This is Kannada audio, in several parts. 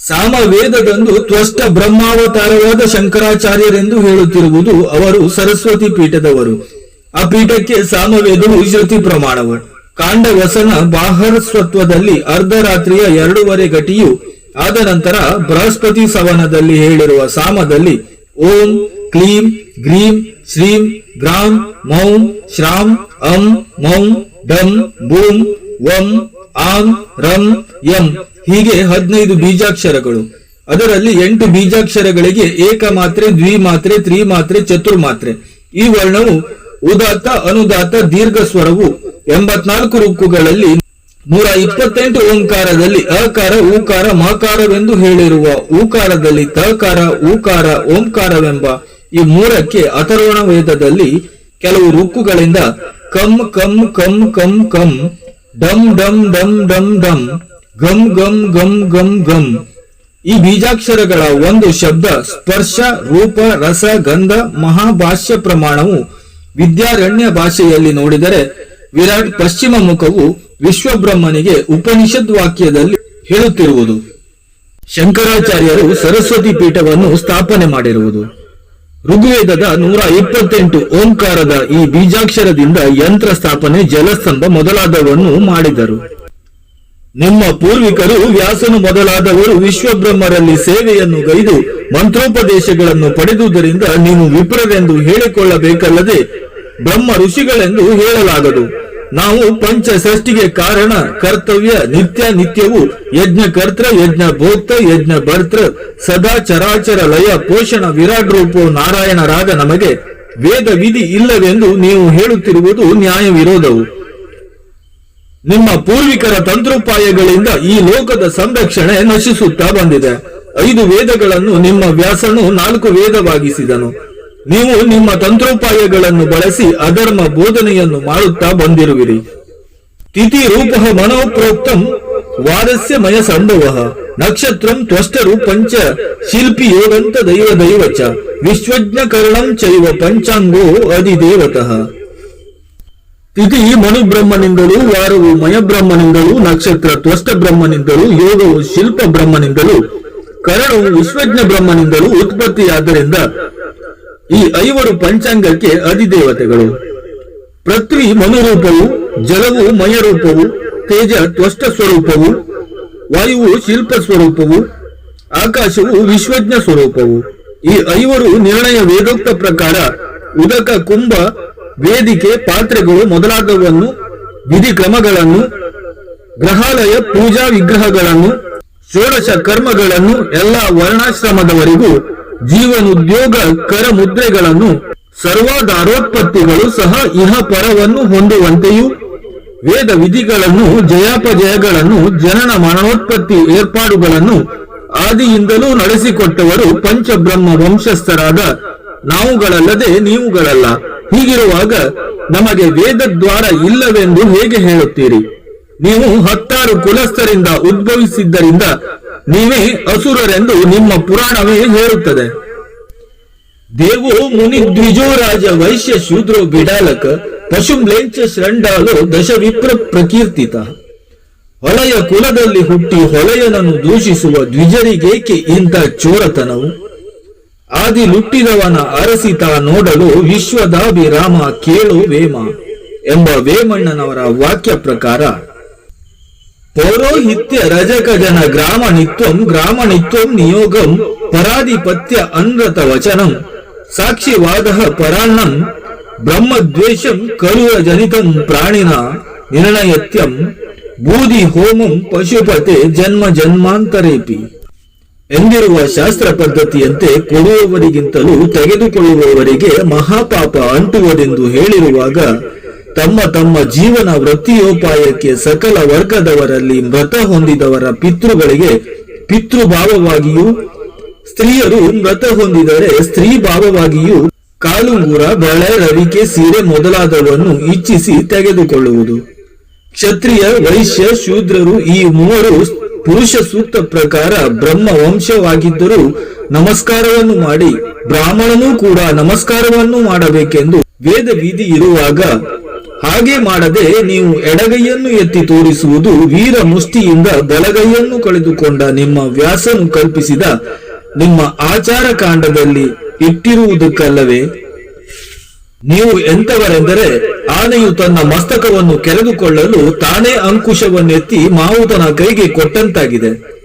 ಸಾಮವೇದದಂದು ತ್ವಷ್ಟ ಬ್ರಹ್ಮಾವತಾರವಾದ ಶಂಕರಾಚಾರ್ಯರೆಂದು ಹೇಳುತ್ತಿರುವುದು ಅವರು ಸರಸ್ವತಿ ಪೀಠದವರು. ಆ ಪೀಠಕ್ಕೆ ಸಾಮವೇದವು ಶ್ರುತಿ ಪ್ರಮಾಣವ. ಕಾಂಡ ವಸನ ಬಾಹರಸ್ವತ್ವದಲ್ಲಿ ಅರ್ಧರಾತ್ರಿಯ ಎರಡೂವರೆ ಗಟಿಯು, ಆದ ನಂತರ ಬೃಹಸ್ಪತಿ ಸವನದಲ್ಲಿ ಹೇಳಿರುವ ಸಾಮದಲ್ಲಿ ಓಂ, ಕ್ಲೀಂ, ಗ್ರೀಂ, ಶ್ರೀಂ, ಗ್ರಾಂ, ಮೌಂ, ಶ್ರಾಂ, ಅಂ, ಮೌಂ, ಡಂ, ಬೂಂ, ವಂ, ಆಂ, ರಂ ಯಂ ಹೀಗೆ ಹದಿನೈದು ಬೀಜಾಕ್ಷರಗಳು. ಅದರಲ್ಲಿ ಎಂಟು ಬೀಜಾಕ್ಷರಗಳಿಗೆ ಏಕ ಮಾತ್ರೆ ದ್ವಿಮಾತ್ರೆ ತ್ರಿಮಾತ್ರೆ ಚತುರ್ಮಾತ್ರೆ. ಈ ವರ್ಣವು ಉದಾತ್ತ ಅನುದಾತ ದೀರ್ಘ ಸ್ವರವು ಎಂಬತ್ನಾಲ್ಕು ರುಕ್ಕುಗಳಲ್ಲಿ ನೂರ ಇಪ್ಪತ್ತೆಂಟು ಓಂಕಾರದಲ್ಲಿ ಅಕಾರ, ಊಕಾರ, ಮಕಾರವೆಂದು ಹೇಳಿರುವ ಊಕಾರದಲ್ಲಿ ತಕಾರ, ಊಕಾರ, ಓಂಕಾರವೆಂಬ ಈ ಮೂರಕ್ಕೆ ಅಥರ್ವಣ ವೇದದಲ್ಲಿ ಕೆಲವು ರುಕ್ಕುಗಳಿಂದ ಕಂ ಕಂ ಕಂ ಕಂ ಕಂ, ಡಂ ಡಂ ಡಂ ಡಂ ಡಮ್ ಗಮ್ ಗಮ್ ಗಮ್ ಗಮ್ ಗಮ್. ಈ ಬೀಜಾಕ್ಷರಗಳ ಒಂದು ಶಬ್ದ ಸ್ಪರ್ಶ, ರೂಪ, ರಸ, ಗಂಧ, ಮಹಾಭಾಷ್ಯ ಪ್ರಮಾಣವು ವಿದ್ಯಾರಣ್ಯ ಭಾಷೆಯಲ್ಲಿ ನೋಡಿದರೆ ವಿರಾಟ್ ಪಶ್ಚಿಮ ಮುಖವು ವಿಶ್ವಬ್ರಹ್ಮನಿಗೆ ಉಪನಿಷದ್ ವಾಕ್ಯದಲ್ಲಿ ಹೇಳುತ್ತಿರುವುದು. ಶಂಕರಾಚಾರ್ಯರು ಸರಸ್ವತಿ ಪೀಠವನ್ನು ಸ್ಥಾಪನೆ ಮಾಡಿರುವುದು. ಋಗ್ವೇದದ ನೂರ ಇಪ್ಪತ್ತೆಂಟು ಓಂಕಾರದ ಈ ಬೀಜಾಕ್ಷರದಿಂದ ಯಂತ್ರ ಸ್ಥಾಪನೆ, ಜಲಸ್ತಂಭ ಮೊದಲಾದವನ್ನು ಮಾಡಿದರು. ನಿಮ್ಮ ಪೂರ್ವಿಕರು ವ್ಯಾಸನು ಮೊದಲಾದವರು ವಿಶ್ವಬ್ರಹ್ಮರಲ್ಲಿ ಸೇವೆಯನ್ನು ಗೈದು ಮಂತ್ರೋಪದೇಶಗಳನ್ನು ಪಡೆದುದರಿಂದ ನೀವು ವಿಪ್ರರೆಂದು ಹೇಳಿಕೊಳ್ಳಬೇಕಲ್ಲದೆ ಬ್ರಹ್ಮ ಋಷಿಗಳೆಂದು ಹೇಳಲಾಗದು. ನಾವು ಪಂಚ ಷಷ್ಟಿಗೆ ಕಾರಣ ಕರ್ತವ್ಯ ನಿತ್ಯ ನಿತ್ಯವು ಯಜ್ಞ ಕರ್ತ ಯಜ್ಞ ಭೋಕ್ತ, ಯಜ್ಞ ಭರ್ತೃ ಸದಾ ಚರಾಚರ ಲಯ, ಪೋಷಣ ವಿರಾಟ್ ರೂಪೋ ನಾರಾಯಣರಾದ ನಮಗೆ ವೇದ ವಿಧಿ ಇಲ್ಲವೆಂದು ನೀವು ಹೇಳುತ್ತಿರುವುದು ನ್ಯಾಯ ವಿರೋಧವು ನಿಮ್ಮ ಪೂರ್ವಿಕರ ತಂತ್ರೋಪಾಯಗಳಿಂದ ಈ ಲೋಕದ ಸಂರಕ್ಷಣೆ ನಶಿಸುತ್ತಾ ಬಂದಿದೆ. ಐದು ವೇದಗಳನ್ನು ನಿಮ್ಮ ವ್ಯಾಸನು ನಾಲ್ಕು ವೇದವಾಗಿಸಿದನು. ನೀವು ನಿಮ್ಮ ತಂತ್ರೋಪಾಯಗಳನ್ನು ಬಳಸಿ ಅಧರ್ಮ ಬೋಧನೆಯನ್ನು ಮಾಡುತ್ತಾ ಬಂದಿರುವಿರಿ. ತಿಥಿ ರೂಪ ಮನೋಪ್ರೋಕ್ತಂ ವಾರಸ್ಯ ಮಯ ಸಂಭವ ನಕ್ಷತ್ರಂ ತ್ವಷ್ಟರು ಪಂಚ ಶಿಲ್ಪಿ ಯೋಗಂತ ದೈವ ದೈವಚ ವಿಶ್ವಜ್ಞಕರಣಂ ವಿಶ್ವಜ್ಞ ಕರ್ಣಂ ಚೈವ ಪಂಚಾಂಗೋ ಅಧಿದೇವತಃ. ತಿಥಿ ಮನು ಬ್ರಹ್ಮನಿಂದಲೂ ವಾರವು ಮಯಬ್ರಹ್ಮನಿಂದಲೂ, ನಕ್ಷತ್ರ ತ್ವಷ್ಟ ಬ್ರಹ್ಮನಿಂದಲೂ, ಯೋಗವು ಶಿಲ್ಪ ಬ್ರಹ್ಮನಿಂದಲೂ, ಕರಣವು ವಿಶ್ವಜ್ಞ ಬ್ರಹ್ಮನಿಂದಲೂ ಉತ್ಪತ್ತಿಯಾದ್ದರಿಂದ ಈ ಐವರು ಪಂಚಾಂಗಕ್ಕೆ ಅಧಿದೇವತೆಗಳು. ಪೃಥ್ವಿ ಮನುರೂಪವು, ಜಲವು ಮಯರೂಪವು, ತೇಜ ತ್ವಷ್ಟ ಸ್ವರೂಪವು, ವಾಯುವು ಶಿಲ್ಪ ಸ್ವರೂಪವು, ಆಕಾಶವು ವಿಶ್ವಜ್ಞ ಸ್ವರೂಪವು. ಈ ಐವರು ನಿರ್ಣಯ ವೇದೋಕ್ತ ಪ್ರಕಾರ ಉದಕ, ಕುಂಭ ವೇದಿಕೆ, ಪಾತ್ರೆಗಳು ಮೊದಲಾದವನ್ನು, ವಿಧಿ ಕ್ರಮಗಳನ್ನು, ಗ್ರಹಾಲಯ, ಪೂಜಾ ವಿಗ್ರಹಗಳನ್ನು, ಷೋಡಶ ಕರ್ಮಗಳನ್ನು, ಎಲ್ಲ ವರ್ಣಾಶ್ರಮದವರಿಗೂ ಜೀವನೋದ್ಯೋಗ ಕರ ಮುದ್ರೆಗಳನ್ನು, ಸರ್ವಾಧಾರೋತ್ಪತ್ತಿಗಳು ಸಹ ಇಹ ಪರವನ್ನು ಹೊಂದುವಂತೆಯೂ, ವೇದ ವಿಧಿಗಳನ್ನು, ಜಯಾಪಜಯಗಳನ್ನು, ಜನನ ಮರಣೋತ್ಪತ್ತಿ ಏರ್ಪಾಡುಗಳನ್ನು ಆದಿಯಿಂದಲೂ ನಡೆಸಿಕೊಟ್ಟವರು ಪಂಚಬ್ರಹ್ಮ ವಂಶಸ್ಥರಾದ ನಾವುಗಳಲ್ಲದೆ ನೀವುಗಳಲ್ಲ. ಹೀಗಿರುವಾಗ ನಮಗೆ ವೇದದ್ವಾರ ಇಲ್ಲವೆಂದು ಹೇಗೆ ಹೇಳುತ್ತೀರಿ? ನೀವು ಹತ್ತಾರು ಕುಲಸ್ಥರಿಂದ ಉದ್ಭವಿಸಿದ್ದರಿಂದ ನೀವೇ ಅಸುರರೆಂದು ನಿಮ್ಮ ಪುರಾಣವೇ ಹೇಳುತ್ತದೆ. ದೇವೋ ಮುನಿ ದ್ವಿಜೋರಾಜ ವೈಶ್ಯ ಶೂದ್ರೋ ಬಿಡಾಲಕ ಪಶುಮ್ಲೇಂಚ ಶ್ರಂಡಾಲೋ ದಶ ವಿಪ್ರ ಪ್ರಕೀರ್ತಿತ. ಹೊಲೆಯ ಕುಲದಲ್ಲಿ ಹುಟ್ಟಿ ಹೊಲೆಯನನ್ನು ದೂಷಿಸುವ ದ್ವಿಜರಿಗೇಕೆ ಇಂಥ ಚೋರತನವು? ಆದಿ ಲುಟ್ಟಿದವನ ಅರಸಿತ ನೋಡಲು ವಿಶ್ವದಾಭಿರಾಮ ಕೇಳು ವೇಮ ಎಂಬ ವೇಮಣ್ಣನವರ ವಾಕ್ಯ ಪ್ರಕಾರ ಪೌರೋಹಿತ್ಯ ರಜಕ ಜನ ಗ್ರಾಮ ನಿತ್ವಂ ಗ್ರಾಮ ನಿತ್ವಂ ನಿಯೋಗಂ ಪರಾಧಿಪತ್ಯ ಅನ್ರತ ವಚನಂ ಸಾಕ್ಷಿವಾದ ಪರಾಣ್ಣಂ ಬ್ರಹ್ಮದ್ವೇಷಂ ಕರುರ ಜನಿತಂ ಪ್ರಾಣಿನ ನಿರ್ಣಯತ್ಯಂ ಬೂದಿ ಹೋಮಂ ಪಶುಪತೆ ಜನ್ಮ ಜನ್ಮಾಂತರೇಪಿ ಎಂದಿರುವ ಶಾಸ್ತ್ರ ಪದ್ಧತಿಯಂತೆ ಕೊಡುವವರಿಗಿಂತಲೂ ತೆಗೆದುಕೊಳ್ಳುವವರಿಗೆ ಮಹಾಪಾಪ ಅಂಟುವುದೆಂದು ಹೇಳಿರುವಾಗ ತಮ್ಮ ತಮ್ಮ ಜೀವನ ವೃತ್ತಿಯೋಪಾಯಕ್ಕೆ ಸಕಲ ವರ್ಗದವರಲ್ಲಿ ಮೃತ ಹೊಂದಿದವರ ಪಿತೃಗಳಿಗೆ ಪಿತೃಭಾವವಾಗಿಯೂ, ಸ್ತ್ರೀಯರು ಮೃತ ಹೊಂದಿದರೆ ಸ್ತ್ರೀ ಭಾವವಾಗಿಯೂ ಕಾಲುಂಗುರ, ಬಳೆ, ರವಿಕೆ, ಸೀರೆ ಮೊದಲಾದವನ್ನು ಇಚ್ಛಿಸಿ ತೆಗೆದುಕೊಳ್ಳುವುದು. ಕ್ಷತ್ರಿಯ, ವೈಶ್ಯ, ಶೂದ್ರರು ಈ ಮೂವರು ಪುರುಷ ಸೂಕ್ತ ಪ್ರಕಾರ ಬ್ರಹ್ಮ ವಂಶವಾಗಿದ್ದರೂ ನಮಸ್ಕಾರವನ್ನು ಮಾಡಿ ಬ್ರಾಹ್ಮಣನೂ ಕೂಡ ನಮಸ್ಕಾರವನ್ನು ಮಾಡಬೇಕೆಂದು ವೇದ ವಿಧಿ ಇರುವಾಗ ಹಾಗೆ ಮಾಡದೆ ನೀವು ಎಡಗೈಯನ್ನು ಎತ್ತಿ ತೋರಿಸುವುದು ವೀರ ಮುಷ್ಟಿಯಿಂದ ಬಲಗೈಯನ್ನು ಕಳೆದುಕೊಂಡ ನಿಮ್ಮ ವ್ಯಾಸನು ಕಲ್ಪಿಸಿದ ನಿಮ್ಮ ಆಚಾರ ಕಾಂಡದಲ್ಲಿ ಇಟ್ಟಿರುವುದಕ್ಕಲ್ಲವೇ? ನೀವು ಎಂತವರೆಂದರೆ ಆನೆಯು ತನ್ನ ಮಸ್ತಕವನ್ನು ಕೆರೆದುಕೊಳ್ಳಲು ತಾನೇ ಅಂಕುಶವನ್ನೆತ್ತಿ ಮಾವುತನ ಕೈಗೆ ಕೊಟ್ಟಂತಾಗಿದೆ.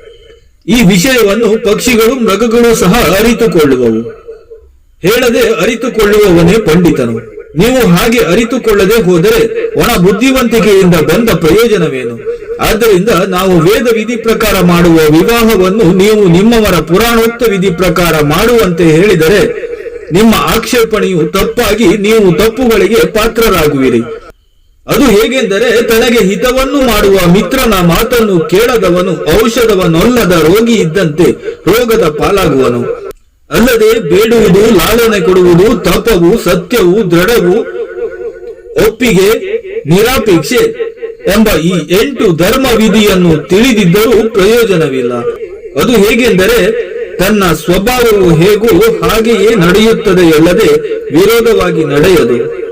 ಈ ವಿಷಯವನ್ನು ಪಕ್ಷಿಗಳು ಮೃಗಗಳು ಸಹ ಅರಿತುಕೊಳ್ಳುವವು. ಹೇಳದೆ ಅರಿತುಕೊಳ್ಳುವವನೇ ಪಂಡಿತನು. ನೀವು ಹಾಗೆ ಅರಿತುಕೊಳ್ಳದೆ ಹೋದರೆ ಒಣ ಬುದ್ಧಿವಂತಿಕೆಯಿಂದ ಬಂದ ಪ್ರಯೋಜನವೇನು? ಆದ್ದರಿಂದ ನಾವು ವೇದ ವಿಧಿ ಪ್ರಕಾರ ಮಾಡುವ ವಿವಾಹವನ್ನು ನೀವು ನಿಮ್ಮವರ ಪುರಾಣೋಕ್ತ ವಿಧಿ ಪ್ರಕಾರ ಮಾಡುವಂತೆ ಹೇಳಿದರೆ ನಿಮ್ಮ ಆಕ್ಷೇಪಣೆಯು ತಪ್ಪಾಗಿ ನೀವು ತಪ್ಪುಗಳಿಗೆ ಪಾತ್ರರಾಗುವಿರಿ. ಅದು ಹೇಗೆಂದರೆ ತನಗೆ ಹಿತವನ್ನು ಮಾಡುವ ಮಿತ್ರನ ಮಾತನ್ನು ಕೇಳದವನು ಔಷಧವನ್ನೊಲ್ಲದ ರೋಗಿ ಇದ್ದಂತೆ ರೋಗದ ಪಾಲಾಗುವನು. ಅಲ್ಲದೆ ಬೇಡುವುದು, ಲಾಲನೆ ಕೊಡುವುದು, ತಪವು, ಸತ್ಯವು, ದೃಢವು, ಒಪ್ಪಿಗೆ, ನಿರಾಪೇಕ್ಷೆ ಎಂಬ ಈ ಎಂಟು ಧರ್ಮ ವಿಧಿಯನ್ನು ತಿಳಿದಿದ್ದರೂ ಪ್ರಯೋಜನವಿಲ್ಲ. ಅದು ಹೇಗೆಂದರೆ ತನ್ನ ಸ್ವಭಾವವು ಹೇಗೂ ಹಾಗೆಯೇ ನಡೆಯುತ್ತದೆ ಅಲ್ಲದೆ ವಿರೋಧವಾಗಿ ನಡೆಯದು.